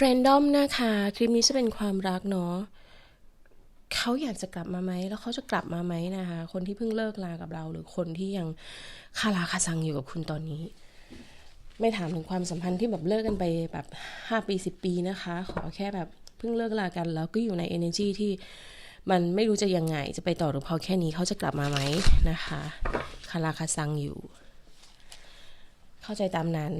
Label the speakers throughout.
Speaker 1: เรนดอมนะคะคลิปนี้จะเป็นความรักเนาะเขาอยากจะกลับมาไหม แล้วเขาจะกลับมาไหมนะคะ คนที่เพิ่งเลิกลากับเรา หรือคนที่ยังคาราคาซังอยู่กับคุณตอนนี้ ไม่ถามถึงความสัมพันธ์ที่แบบเลิกกันไปแบบห้าปีสิบปีนะคะ ขอแค่แบบเพิ่งเลิกลากัน แล้วก็อยู่ใน energy ที่มันไม่รู้จะยังไง จะไปต่อหรือพอแค่นี้เขาจะกลับมาไหมนะคะคาราคาซังอยู่ เข้าใจตามนั้น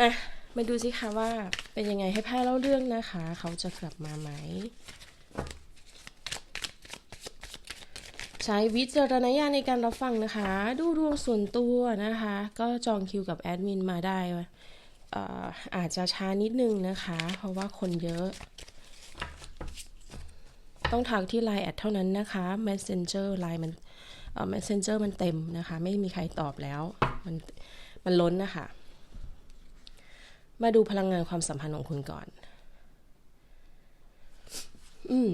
Speaker 1: อะ มาดูสิคะว่าเป็นยังไงให้ไพ่เล่าเรื่องนะคะ เขาจะกลับมาไหม ใช้วิจารณญาณในการรับฟังนะคะ ดูดวงส่วนตัวนะคะ ก็จองคิวกับแอดมินมาได้อาอาจจะช้านิดนึงนะคะ เพราะว่าคนเยอะ ต้องทักที่ Line แอดเท่านั้นนะคะ Messenger Line มันเออ Messenger มันเต็มนะคะ ไม่มีใครตอบแล้ว มันมันล้นนะคะ มาดูพลังงานความสัมพันธ์ของคุณก่อน อืม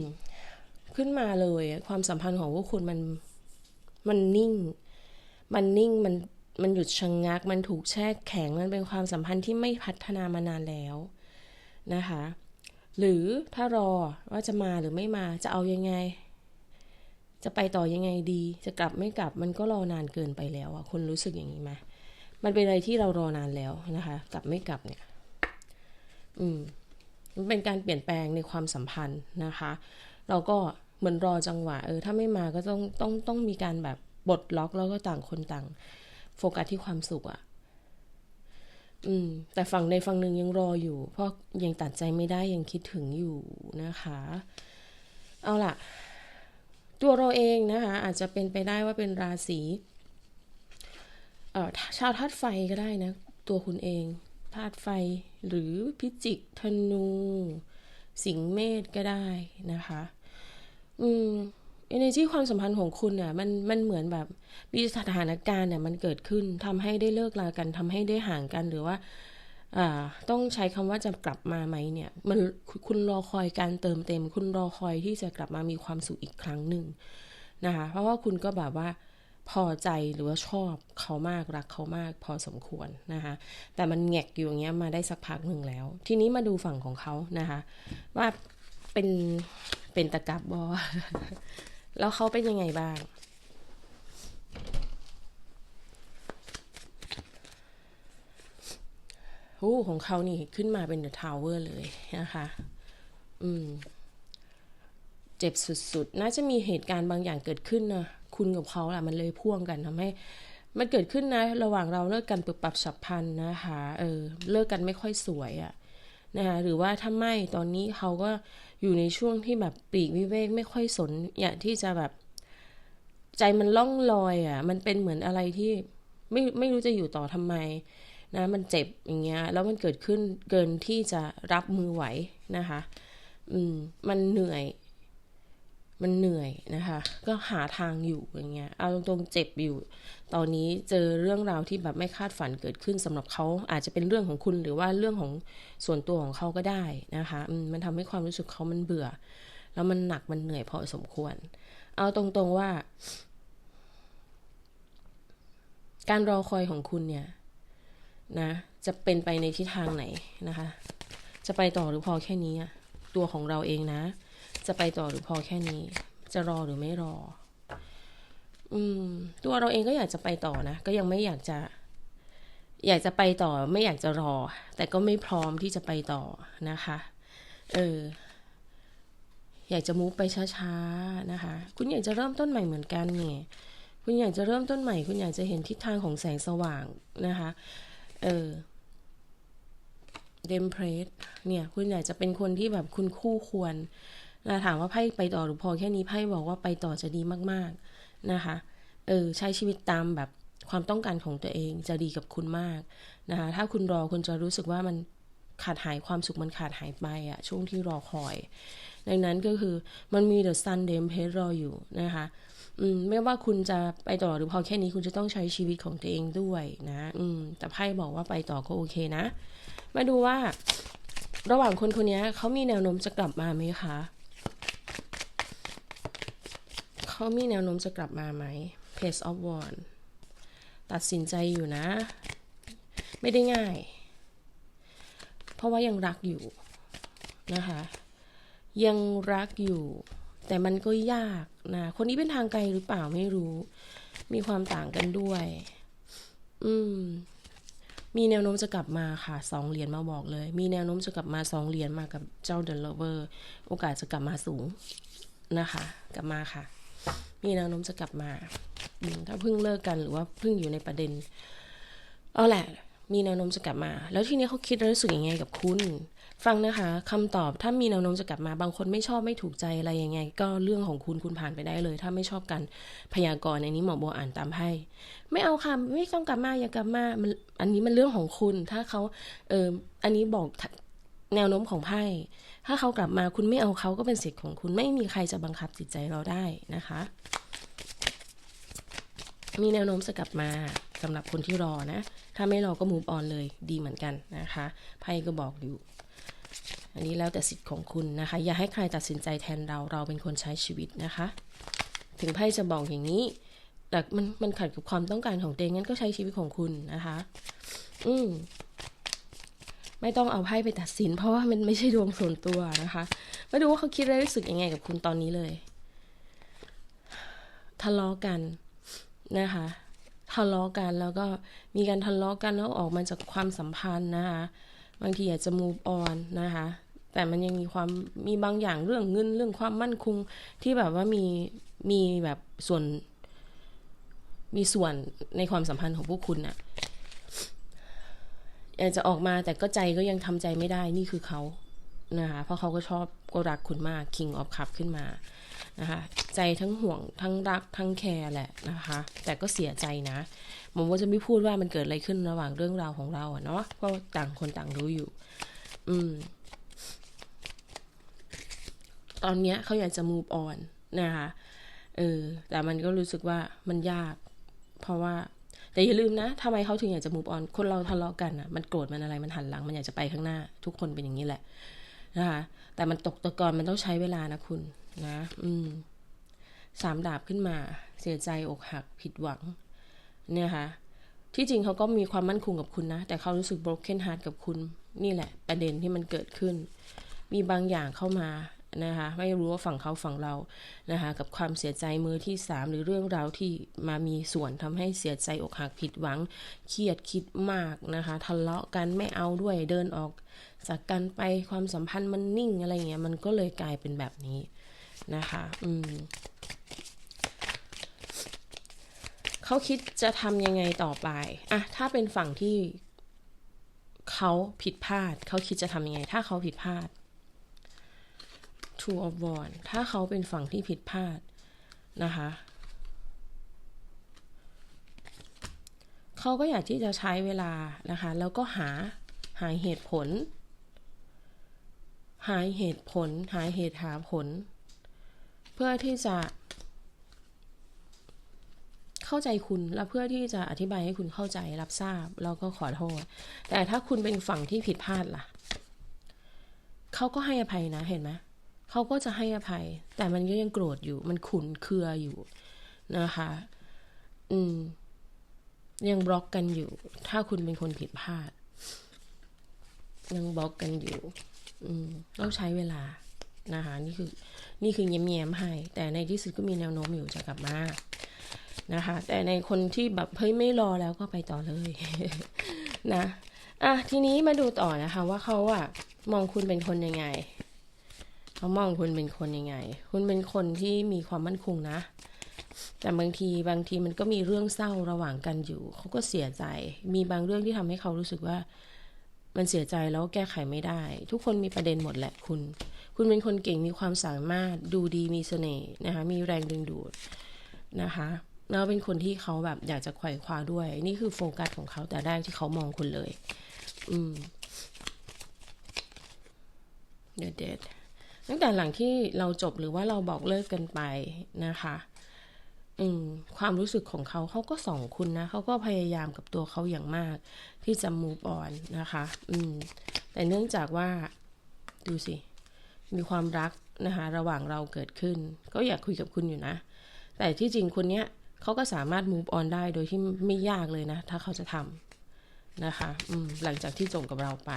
Speaker 1: ขึ้นมาเลย ความสัมพันธ์ของพวกคุณมัน มันนิ่ง มันนิ่ง มัน มันหยุดชะงงัก มันถูกแช่แข็ง มันเป็นความสัมพันธ์ที่ไม่พัฒนามานานแล้วนะคะ หรือถ้ารอว่าจะมาหรือไม่มา จะเอายังไง จะไปต่อยังไงดี จะกลับไม่กลับ มันก็รอนานเกินไปแล้วอะคุณรู้สึกอย่างนี้ไหมมันเป็นอะไรที่เรารอนานแล้วนะคะ กลับไม่กลับเนี่ย อืมมันเป็นการเปลี่ยนแปลงในความสัมพันธ์นะคะ เราก็เหมือนรอจังหวะ เออ ถ้าไม่มาก็ต้องต้องต้องมีการแบบบดล็อกแล้วก็ต่างคนต่าง โฟกัสที่ความสุขอะ่ะอืม แต่ฝั่งในฝั่งหนึ่งยังรออยู่ เพราะยังตัดใจไม่ได้ยังคิดถึงอยู่นะคะ เอาล่ะ ตัวเราเองนะคะ อาจจะเป็นไปได้ว่าเป็นราศีเอ่อชาวธาตุไฟก็ได้นะ ตัวคุณเอง ธาตุไฟหรือพิจิกธนู สิงเมษก็ได้นะคะ อืม energy ความสัมพันธ์ของคุณเนี่ยมันมันเหมือนแบบมีสถานการณ์เนี่ยมันเกิดขึ้นทำให้ได้เลิกลากันทำให้ได้ห่างกันหรือว่าอ่าต้องใช้คำว่าจะกลับมาไหมเนี่ย มันคุณรอคอยการเติมเต็ม คุณรอคอยที่จะกลับมามีความสุขอีกครั้งหนึ่งนะคะ เพราะว่าคุณก็แบบว่า พอใจหรือว่าชอบเขามากรักเขามากพอสมควรนะคะแต่มันแงกอยู่อย่างเงี้ยมาได้สักพักหนึ่งแล้ว ทีนี้มาดูฝั่งของเขานะคะ ว่าเป็นเป็นตะกับบอแล้วเขาเป็นยังไงบ้าง โอ้ของเขานี่ขึ้นมาเป็นเดอะทาวเวอร์เลยนะคะ อืม เจ็บสุดๆ น่าจะมีเหตุการณ์บางอย่างเกิดขึ้นนะ คุณกับเขาแหละมันเลยพ่วงกันทำให้ มันเกิดขึ้นนะ ระหว่างเราเลิกกันปรับปรับฉับพลันนะคะเออเลิกกันไม่ค่อยสวยอะนะคะหรือว่าถ้าไม่ตอนนี้เขาก็อยู่ในช่วงที่แบบปีกวิเวกไม่ค่อยสนอยากที่จะแบบ ใจมันล่องลอยอะ่ะ มันเป็นเหมือนอะไรที่ไม่ไม่รู้จะอยู่ต่อทำไมนะมันเจ็บอย่างเงี้ยแล้วมันเกิดขึ้นเกินที่จะรับมือไหวนะคะ อืมมันเหนื่อย มันเหนื่อยนะคะ ก็หาทางอยู่อย่างเงี้ยเอาตรงๆเจ็บอยู่ ตอนนี้เจอเรื่องราวที่แบบไม่คาดฝันเกิดขึ้นสำหรับเขาอาจจะเป็นเรื่องของคุณหรือว่าเรื่องของส่วนตัวของเขาก็ได้นะคะมันทำให้ความรู้สึกเขามันเบื่อ แล้วมันหนักมันเหนื่อยพอสมควร เอาตรงๆว่า การรอคอยของคุณเนี่ยนะ จะเป็นไปในทิศทางไหนนะคะ จะไปต่อหรือพอแค่นี้ตัวของเราเองนะ จะไปต่อหรือพอแค่นี้ จะรอหรือไม่รอ อืม ตัวเราเองก็อยากจะไปต่อนะ ก็ยังไม่อยากจะ อยากจะไปต่อ ไม่อยากจะรอ แต่ก็ไม่พร้อมที่จะไปต่อนะคะ เออ อยากจะมูฟไปช้าๆนะคะ คุณอยากจะเริ่มต้นใหม่เหมือนกันเนี่ย คุณอยากจะเริ่มต้นใหม่ คุณอยากจะเห็นทิศทางของแสงสว่างนะคะ เออเดมเพรสเนี่ย คุณอยากจะเป็นคนที่แบบคุณคู่ควร นะถามว่าไพ่ไปต่อหรือพอแค่นี้ไพ่บอกว่าไปต่อจะดีมากๆนะคะ เออใช้ชีวิตตามแบบความต้องการของตัวเองจะดีกับคุณมากนะคะ ถ้าคุณรอคุณจะรู้สึกว่ามันขาดหายความสุขมันขาดหายไปอะช่วงที่รอคอย ดังนั้นก็คือมันมีเดอะซันเดมเพสรออยู่นะคะอืมไม่ว่าคุณจะไปต่อหรือพอแค่นี้คุณจะต้องใช้ชีวิตของตัวเองด้วยนะ อืม แต่ไพ่บอกว่าไปต่อก็โอเคนะ มาดูว่า ระหว่างคนคนนี้เขามีแนวโน้มจะกลับมาไหมคะ เขามีแนวโน้มจะกลับมาไหม Page of w a n d ตัดสินใจอยู่นะ ไม่ได้ง่าย เพราะว่ายังรักอยู่นะคะ ยังรักอยู่ แต่มันก็ยากนะ คนนี้เป็นทางไกลหรือเปล่าไม่รู้ มีความต่างกันด้วย อืมมีแนวโน้มจะกลับมาค่ะสองเหรียญมาบอกเลย มีแนวโน้มจะกลับมาสองเหรียญมากับเจ้าเดลเวอร์ โอกาสจะกลับมาสูงนะคะ กลับมาค่ะ มีแนวโน้มจะกลับมาถ้าเพิ่งเลิกกันหรือว่าเพิ่งอยู่ในประเด็นเอาแหละ มีแนวโน้มจะกลับมา แล้วทีนี้เขาคิดรู้สึกยังไงกับคุณ ฟังนะคะคำตอบถ้ามีแนวโน้มจะกลับมา บางคนไม่ชอบไม่ถูกใจอะไรยังไง ก็เรื่องของคุณคุณผ่านไปได้เลย ถ้าไม่ชอบกันพยากรณ์อันนี้หมอโบอ่านตามให้ ไม่เอาค่ะไม่ต้องกลับมาอย่ากลับมามันอันนี้มันเรื่องของคุณ ถ้าเขาเอออันนี้บอก แนวโน้มของไพ่ ถ้าเขากลับมาคุณไม่เอาเขาก็เป็นสิทธิ์ของคุณไม่มีใครจะบังคับจิตใจเราได้นะคะ มีแนวโน้มจะกลับมาสำหรับคนที่รอนะ ถ้าไม่รอก็ move on เลยดีเหมือนกันนะคะไพ่ก็บอกอยู่ อันนี้แล้วแต่สิทธิ์ของคุณนะคะ อย่าให้ใครตัดสินใจแทนเราเราเป็นคนใช้ชีวิตนะคะ ถึงไพ่จะบอกอย่างนี้ แต่มันมันขัดกับความต้องการของตัวเองงั้นก็ใช้ชีวิตของคุณนะคะ อืม ไม่ต้องเอาไพ่ไปตัดสิน เพราะว่ามันไม่ใช่ดวงส่วนตัวนะคะ มาดูว่าเขาคิดและรู้สึกยังไงกับคุณตอนนี้เลย ทะเลาะกันนะคะ ทะเลาะกันแล้วก็มีการทะเลาะกันแล้วออกมาจากความสัมพันธ์นะคะ บางทีอากจะ move on นะคะ แต่มันยังมีความมีบางอย่างเรื่องเงินเรื่องความมั่นคงที่แบบว่ามีมีแบบส่วนมีส่วนในความสัมพันธ์ของพวกคุณน่ะ อยากจะออกมาแต่ก็ใจก็ยังทำใจไม่ได้นี่คือเขานะคะเพราะเขาก็ชอบก็รักคุณมาก King of Cup ขึ้นมานะคะใจทั้งห่วงทั้งรักทั้งแคร์แหละนะคะ แต่ก็เสียใจนะผมว่าจะไม่พูดว่ามันเกิดอะไรขึ้นระหว่างเรื่องราวของเราอะเนาะเพราะต่างคนต่างรู้อยู่ อืม ตอนเนี้ยเขาอยากจะ move on นะคะเออแต่มันก็รู้สึกว่ามันยาก เพราะว่า แต่อย่าลืมนะทำไมเขาถึงอยากจะ move on คนเราทะเลาะกันอะมันโกรธมันอะไรมันหันหลัง มันอยากจะไปข้างหน้า ทุกคนเป็นอย่างนี้แหละนะคะแต่มันตกตะกอนมันต้องใช้เวลานะคุณนะ อืมสามดาบขึ้นมาเสียใจอกหักผิดหวัง เนี่ยค่ะ ที่จริงเขาก็มีความมั่นคงกับคุณนะ แต่เขารู้สึก broken heart กับคุณ นี่แหละ ประเด็นที่มันเกิดขึ้น มีบางอย่างเข้ามา นะคะไม่รู้ว่าฝั่งเขาฝั่งเรานะคะกับความเสียใจมือที่สามหรือเรื่องราวที่มามีส่วนทำให้เสียใจอกหักผิดหวังเครียดคิดมากนะคะทะเลาะกันไม่เอาด้วยเดินออก จากกันไปความสัมพันธ์มันนิ่งอะไรเงี้ยมันก็เลยกลายเป็นแบบนี้นะคะอืมเขาคิดจะทำยังไงต่อไปอะถ้าเป็นฝั่งที่เขาผิดพลาด เขาคิดจะทำยังไง ถ้าเขาผิดพลาด Two of Wands ถ้าเขาเป็นฝั่งที่ผิดพลาดนะคะ เขาก็อยากที่จะใช้เวลานะคะ แล้วก็หาหาเหตุผล หาเหตุผล หาเหตุหาผล เพื่อที่จะ เข้าใจคุณและเพื่อที่จะอธิบายให้คุณเข้าใจรับทราบแล้วก็ขอโทษ แต่ถ้าคุณเป็นฝั่งที่ผิดพลาดล่ะ เขาก็ให้อภัยนะเห็นไหม เขาก็จะให้อภัย แต่มันก็ยังโกรธอยู่ มันขุนเคืองอยู่นะคะ อืม ยังบล็อกกันอยู่ ถ้าคุณเป็นคนผิดพลาด ยังบล็อกกันอยู่ อืม ต้องใช้เวลานะคะนี่คือ นี่คือเย้มๆให้ แต่ในที่สุดก็มีแนวโน้มอยู่จะกลับมานะคะ แต่ในคนที่แบบเฮ้ยไม่รอแล้วก็ไปต่อเลยนะอะทีนี้มาดูต่อนะคะ ว่าเขาอะมองคุณเป็นคนยังไง เขามองคุณเป็นคนยังไง คุณเป็นคนที่มีความมั่นคงนะ แต่บางทีบางทีมันก็มีเรื่องเศร้าระหว่างกันอยู่ เขาก็เสียใจ มีบางเรื่องที่ทำให้เขารู้สึกว่า มันเสียใจแล้วแก้ไขไม่ได้ ทุกคนมีประเด็นหมดแหละคุณ คุณเป็นคนเก่งมีความสามารถดูดีมีเสน่ห์นะคะ มีแรงดึงดูดนะคะแล้วเป็นคนที่เขาแบบอยากจะไขว่คว้าด้วย นี่คือโฟกัสของเขาแต่แรกที่เขามองคุณเลย อืมเดดเด็ด ตั้งแต่หลังที่เราจบหรือว่าเราบอกเลิกกันไปนะคะอืมความรู้สึกของเขาเขาก็ส่องคุณนะเขาก็พยายามกับตัวเขาอย่างมาก ที่จะ move on นะคะ อืม แต่เนื่องจากว่า ดูสิ มีความรักนะคะ ระหว่างเราเกิดขึ้น ก็อยากคุยกับคุณอยู่นะ แต่ที่จริงคนเนี้ยเขาก็สามารถ move on ได้โดยที่ไม่ยากเลยนะ ถ้าเขาจะทำนะคะ อืม หลังจากที่จบกับเราไป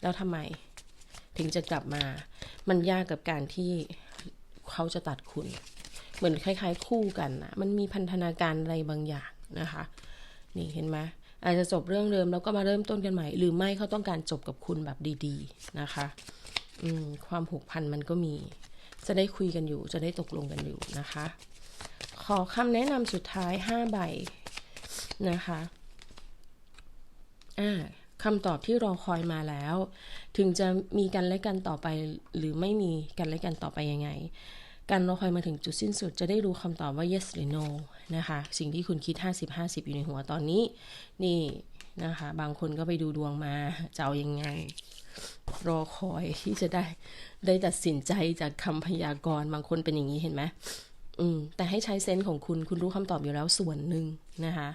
Speaker 1: แล้วทำไม ถึงจะกลับมา มันยากกับการที่เขาจะตัดคุณ เหมือนคล้าย ๆ คู่กันนะมันมีพันธนาการอะไรบางอย่างนะคะ นี่เห็นไหมอาจจะจบเรื่องเดิมแล้วก็มาเริ่มต้นกันใหม่ หรือไม่เขาต้องการจบกับคุณแบบดี ๆนะคะอืมความผูกพันมันก็มี จะได้คุยกันอยู่ จะได้ตกลงกันอยู่นะคะ ขอคำแนะนำสุดท้าย5ใบนะคะ อ่า คำตอบที่รอคอยมาแล้ว ถึงจะมีกันและกันต่อไป หรือไม่มีกันและกันต่อไปยังไง การรอคอยมาถึงจุดสิ้นสุดจะได้รู้คำตอบว่า yes หรือ no นะคะ สิ่งที่คุณคิด 50-50 อยู่ในหัวตอนนี้ นี่นะคะ บางคนก็ไปดูดวงมาจะเอายังไง รอคอยที่จะได้ได้ตัดสินใจจากคำพยากรณ์บางคนเป็นอย่างนี้เห็นไหมอืมแต่ให้ใช้เซนส์ของคุณคุณรู้คำตอบอยู่แล้วส่วนหนึ่งนะคะ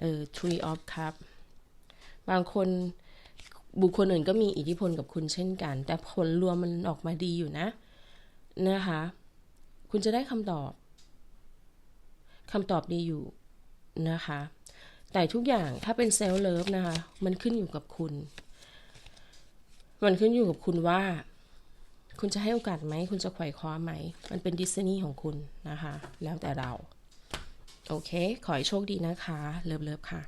Speaker 1: เออ tree of cup บางคนบุคคลอื่นก็มีอิทธิพลกับคุณเช่นกัน แต่ผลรวมมันออกมาดีอยู่นะ นะคะ คุณจะได้คำตอบคำตอบดีอยู่นะคะ แต่ทุกอย่างถ้าเป็นเซลล์เลิฟนะคะ มันขึ้นอยู่กับคุณ มันขึ้นอยู่กับคุณว่า คุณจะให้โอกาสไหม คุณจะไขว่คว้าไหม มันเป็นดิสนีย์ของคุณนะคะ แล้วแต่เรา โอเค ขอให้โชคดีนะคะ เลิฟเลิฟค่ะ